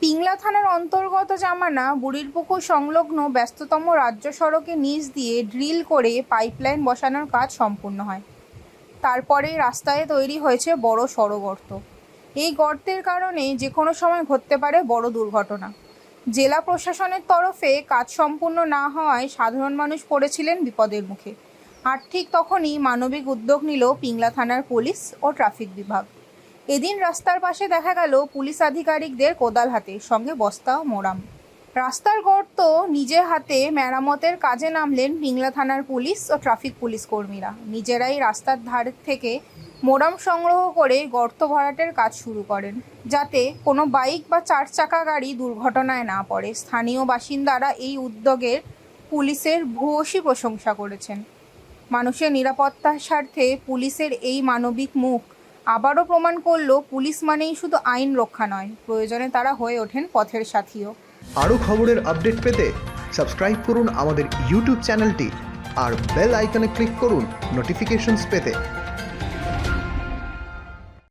পিংলা থানার অন্তর্গত জামানা বুড়িরপুকুর সংলগ্ন ব্যস্ততম রাজ্য সড়কে নিচ দিয়ে ড্রিল করে পাইপলাইন বসানোর কাজ সম্পূর্ণ হয়। তারপরে রাস্তায় তৈরি হয়েছে বড় সড় গর্ত। এই গর্তের কারণে যে কোনো সময় ঘটতে পারে বড় দুর্ঘটনা। জেলা প্রশাসনের তরফে কাজ সম্পূর্ণ না হওয়ায় সাধারণ মানুষ পড়েছিলেন বিপদের মুখে। আর ঠিক তখনই মানবিক উদ্যোগ নিল পিংলা থানার পুলিশ ও ট্রাফিক বিভাগ। এদিন রাস্তার পাশে দেখা গেল পুলিশ আধিকারিকদের কোদাল হাতে, সঙ্গে বস্তা ও মোরাম। রাস্তার গর্ত নিজে হাতে মেরামতের কাজে নামলেন পিংলা থানার পুলিশ ও ট্রাফিক পুলিশ কর্মীরা। নিজেরাই রাস্তার ধার থেকে মোরাম সংগ্রহ করে গর্ত ভরাটের কাজ শুরু করেন, যাতে কোনো বাইক বা চার চাকা গাড়ি দুর্ঘটনায় না পড়ে। স্থানীয় বাসিন্দারা এই উদ্যোগের পুলিশের ভূয়সী প্রশংসা করেছেন। মানুষের নিরাপত্তার স্বার্থে পুলিশের এই মানবিক মুখ আবারও প্রমাণ করল, পুলিশ মানেই শুধু আইন রক্ষা নয়, প্রয়োজনে তারা হয়ে ওঠেন পথের সাথীও। আরও খবরের আপডেট পেতে সাবস্ক্রাইব করুন আমাদের ইউটিউব চ্যানেলটি আর বেল আইকনে ক্লিক করুন নোটিফিকেশনস পেতে।